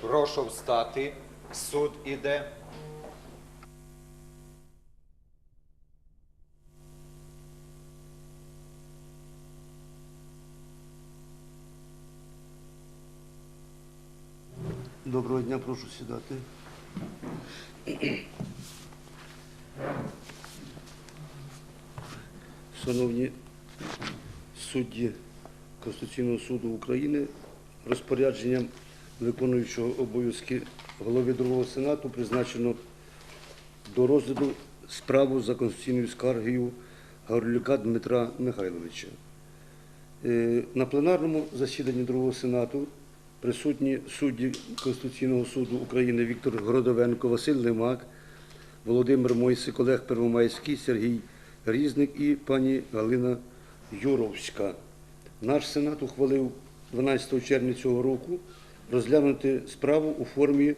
Прошу встати. Суд іде. Доброго дня, прошу сідати. Шановні судді Конституційного суду України, розпорядженням виконуючого обов'язки голови другого сенату призначено до розгляду справу за конституційною скаргою Гаврилюка Дмитра Михайловича. Е, На пленарному засіданні Другого Сенату присутні судді Конституційного суду України Віктор Городовенко, Василь Лимак, Володимир Мойсик, Олег Первомайський, Сергій Різник і пані Галина Юровська. Наш Сенат ухвалив 12 червня цього року розглянути справу у формі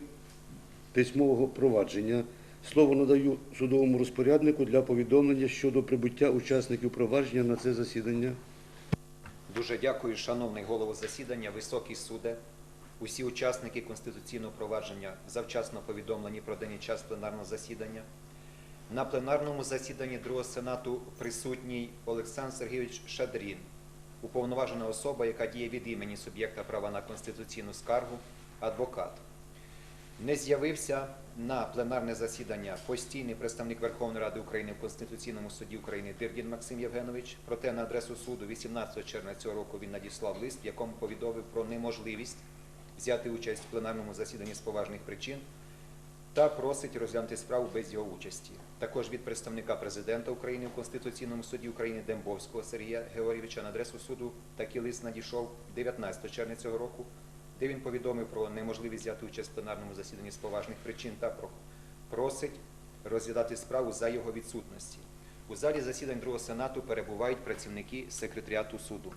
письмового провадження. Слово надаю судовому розпоряднику для повідомлення щодо прибуття учасників провадження на це засідання. Дуже дякую, шановний голово засідання, високий суде. Усі учасники конституційного провадження завчасно повідомлені про день і час пленарного засідання. На пленарному засіданні Другого Сенату присутній Олександр Сергійович Шадрін, уповноважена особа, яка діє від імені суб'єкта права на конституційну скаргу, адвокат. Не з'явився на пленарне засідання постійний представник Верховної Ради України в Конституційному суді України Дирдін Максим Євгенович. Проте на адресу суду 18 червня цього року він надіслав лист, в якому повідомив про неможливість взяти участь в пленарному засіданні з поважних причин та просить розглянути справу без його участі. Також від представника президента України в Конституційному суді України Дембовського Сергія Георгійовича на адресу суду такий лист надійшов 19 червня цього року, де він повідомив про неможливість взяти участь в пленарному засіданні з поважних причин та про- просить розглядати справу за його відсутності. У залі засідань Другого Сенату перебувають працівники секретаріату суду.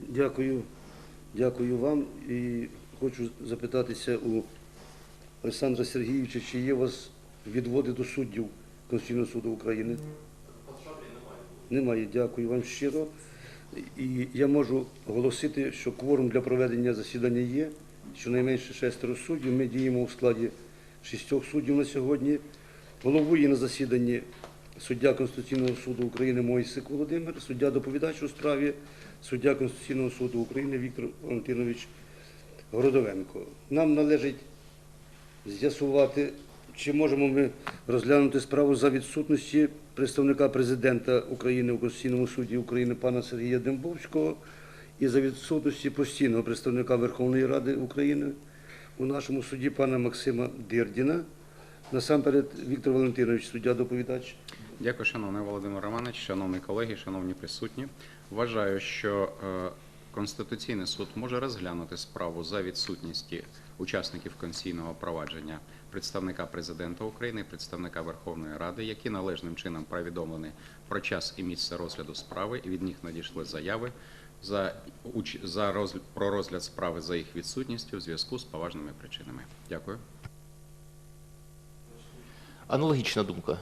Дякую, дякую вам. І хочу запитатися у Олександра Сергійовича, чи є у вас відводи до суддів Конституційного суду України? Немає. Дякую вам щиро. І я можу оголосити, що кворум для проведення засідання є, щонайменше шестеро суддів. Ми діємо у складі шістьох суддів на сьогодні. Головує на засіданні суддя Конституційного суду України Мойсик Володимир, суддя доповідач у справі, суддя Конституційного суду України Віктор Валентинович Городовенко. Нам належить з'ясувати, чи можемо ми розглянути справу за відсутності представника президента України у Конституційному суді України пана Сергія Дембовського і за відсутності постійного представника Верховної Ради України у нашому суді пана Максима Дирдіна. Насамперед, Віктор Валентинович, суддя доповідач. Дякую, шановний Володимир Романович, шановні колеги, шановні присутні. Вважаю, що е, Конституційний суд може розглянути справу за відсутності учасників конституційного провадження представника президента України, представника Верховної Ради, які належним чином повідомлені про час і місце розгляду справи, і від них надійшли заяви за, уч- за розгля- про розгляд справи за їх відсутністю в зв'язку з поважними причинами. Дякую. Аналогічна думка.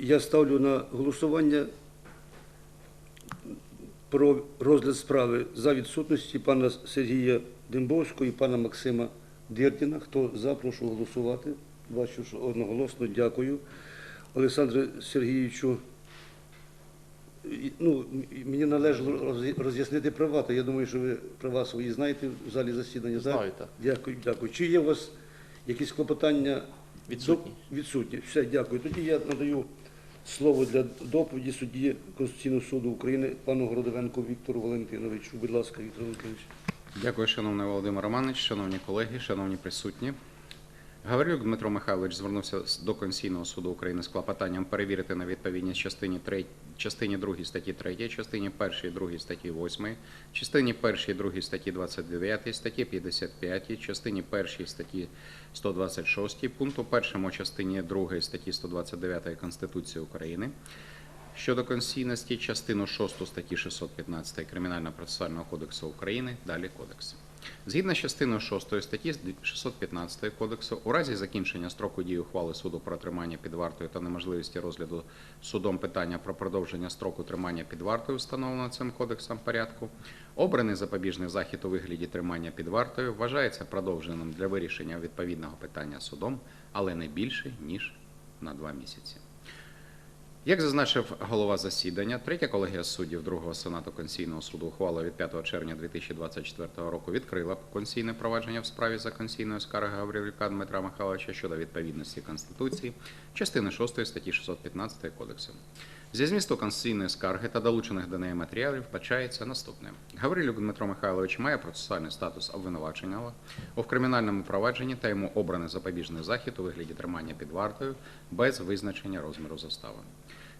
Я ставлю на голосування про розгляд справи за відсутності пана Сергія Дембовського і пана Максима Дирдіна. Хто за, прошу голосувати. Бачу, що одноголосно. Дякую. Олександре Сергійовичу, ну, мені належало роз'яснити права, то я думаю, що ви права свої знаєте в залі засідання. так. Дякую, дякую. Чи є у вас якісь клопотання? Відсутні. Відсутні. Все, дякую. Тоді я надаю слово для доповіді судді Конституційного суду України пану Городовенку Віктору Валентиновичу. Будь ласка, Віктор Валентинович. Дякую, шановний Володимир Романович, шановні колеги, шановні присутні. Гаврилюк Дмитро Михайлович звернувся до Конституційного суду України з клопотанням перевірити на відповідність частині 3, частині 2 статті 3, частині 1 2 статті 8, частині 1 2 статті 29, статті 55, частині 1 статті 126, пункту 1 частині 2 статті 129 Конституції України, Щодо конституційності частину 6 статті 615 Кримінально-процесуального кодексу України, далі кодекс. Згідно з частиною 6 статті 615 Кодексу, у разі закінчення строку дії ухвали суду про тримання під вартою та неможливості розгляду судом питання про продовження строку тримання під вартою, встановленого цим кодексом порядку, обраний запобіжний захід у вигляді тримання під вартою вважається продовженим для вирішення відповідного питання судом, але не більше ніж на два місяці. Як зазначив голова засідання, третя колегія суддів Другого Сенату Конституційного суду ухвала від 5 червня 2024 року відкрила конституційне провадження в справі за конституційною скарги Гаврилюка Дмитра Михайловича щодо відповідності Конституції частини 6 статті 615 Кодексу. Зі змісту конституційної скарги та долучених до неї матеріалів вбачається наступне. Гаврилюк Дмитро Михайлович має процесуальний статус обвинуваченого у кримінальному провадженні та йому обраний запобіжний захід у вигляді тримання під вартою без визначення розміру застави.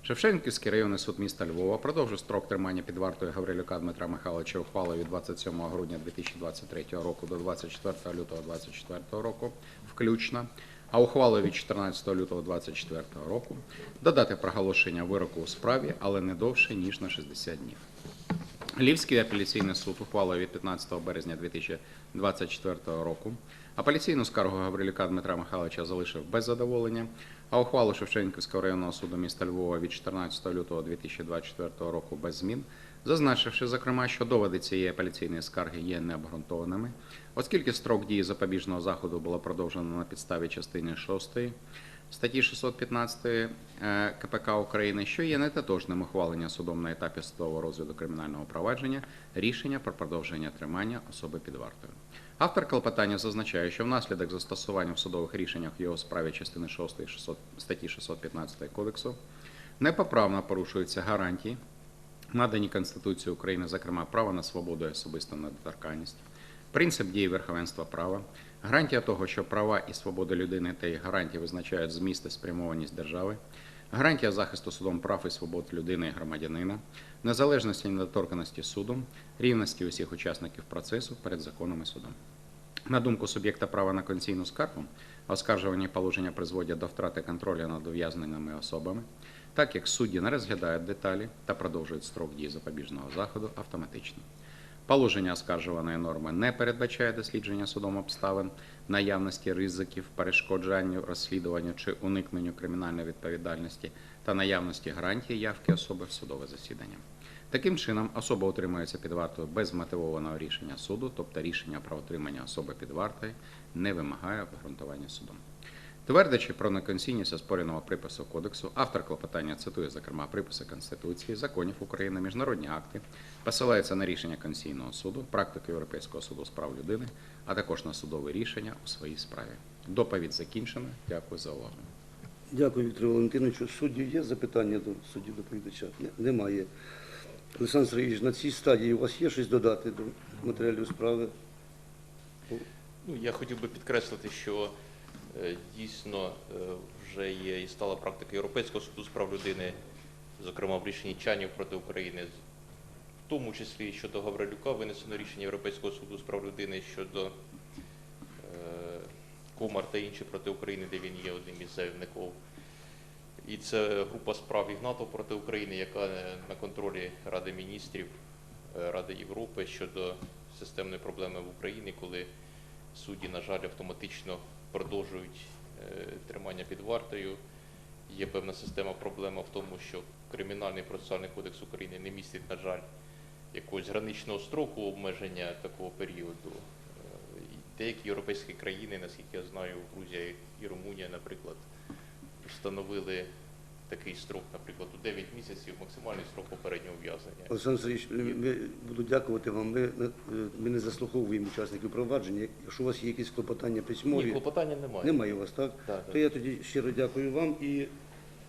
Шевченківський районний суд міста Львова продовжив строк тримання під вартою Гаврилюка Дмитра Михайловича ухвалою від 27 грудня 2023 року до 24 лютого 2024 року включно, а ухвалою від 14 лютого 2024 року додати проголошення вироку у справі, але не довше, ніж на 60 днів. Львівський апеляційний суд ухвалою від 15 березня 2024 року апеляційну скаргу Гаврилюка Дмитра Михайловича залишив без задоволення, а ухвалу Шевченківського районного суду міста Львова від 14 лютого 2024 року без змін, зазначивши, зокрема, що доводи цієї апеляційної скарги є необґрунтованими, оскільки строк дії запобіжного заходу було продовжено на підставі частини 6 статті 615 е, КПК України, що є нетотожним ухвалення судом на етапі судового розгляду кримінального провадження рішення про продовження тримання особи під вартою. Автор клопотання зазначає, що внаслідок застосування в судових рішеннях його справі частини 6 600 статті 615 Кодексу непоправно порушуються гарантії, надані Конституцією України, зокрема право на свободу і особисту недоторканність, принцип дії верховенства права, гарантія того, що права і свободи людини та їх гарантії визначають зміст і спрямованість держави, гарантія захисту судом прав і свобод людини і громадянина, незалежності і недоторканості суду, рівності усіх учасників процесу перед законом і судом. На думку суб'єкта права на конційну скаргу, оскаржувані положення призводять до втрати контролю над ув'язненими особами, так як судді не розглядають деталі та продовжують строк дії запобіжного заходу автоматично. Положення оскаржуваної норми не передбачає дослідження судом обставин, наявності ризиків, перешкоджанню, розслідуванню чи уникненню кримінальної відповідальності та наявності гарантії явки особи в судове засідання. Таким чином, особа утримується під вартою без мотивованого рішення суду, тобто рішення про отримання особи під вартою не вимагає обґрунтування судом. Твердячи про неконційність оспореного припису кодексу, автор клопотання цитує, зокрема, приписи Конституції, законів України, міжнародні акти, посилається на рішення Конституційного суду, практику Європейського суду з прав людини, а також на судове рішення у своїй справі. Доповідь закінчена. Дякую за увагу. Дякую, Віктору Валентиновичу. Суддів є запитання до судді доповідача? Немає. Олександр Сергійович, на цій стадії у вас є щось додати до матеріалів справи? Ну, я хотів би підкреслити, що дійсно е, вже є і стала практика Європейського суду з прав людини, зокрема в рішенні Чанів проти України, в тому числі щодо Гаврилюка винесено рішення Європейського суду з прав людини щодо е, Комар та інші проти України, де він є одним із заявників. І це група справ Ігнатов проти України, яка е, на контролі Ради міністрів е, Ради Європи щодо системної проблеми в Україні, коли судді, на жаль, автоматично продовжують е, тримання під вартою. Є певна система проблема в тому, що Кримінальний процесуальний кодекс України не містить, на жаль, якогось граничного строку обмеження такого періоду. Е, Деякі європейські країни, наскільки я знаю, Грузія і Румунія, наприклад, встановили такий строк, наприклад, у 9 місяців максимальний строк попереднього ув'язнення. Олександр Сергійович, ми буду дякувати вам. Ми, не- ми не заслуховуємо учасників провадження. Якщо у вас є якісь клопотання Ні, письмові, клопотання немає. немає у вас, так? Так, так. То я тоді щиро дякую вам. І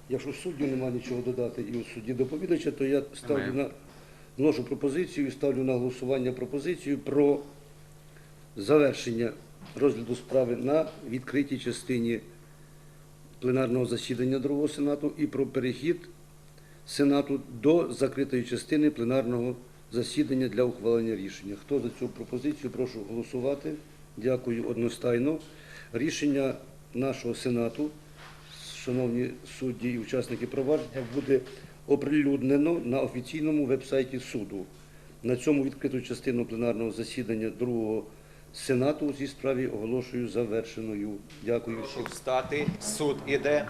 якщо суддю немає нічого додати і у судді доповідача, то я ставлю на вношу пропозицію і ставлю на голосування пропозицію про завершення розгляду справи на відкритій частині пленарного засідання Другого Сенату і про перехід Сенату до закритої частини пленарного засідання для ухвалення рішення. Хто за цю пропозицію, прошу голосувати. Дякую одностайно. Рішення нашого Сенату, шановні судді і учасники провадження, буде оприлюднено на офіційному веб-сайті суду. На цьому відкриту частину пленарного засідання Другого Сенату у цій справі оголошую завершеною. Дякую. Прошу встати. Суд іде.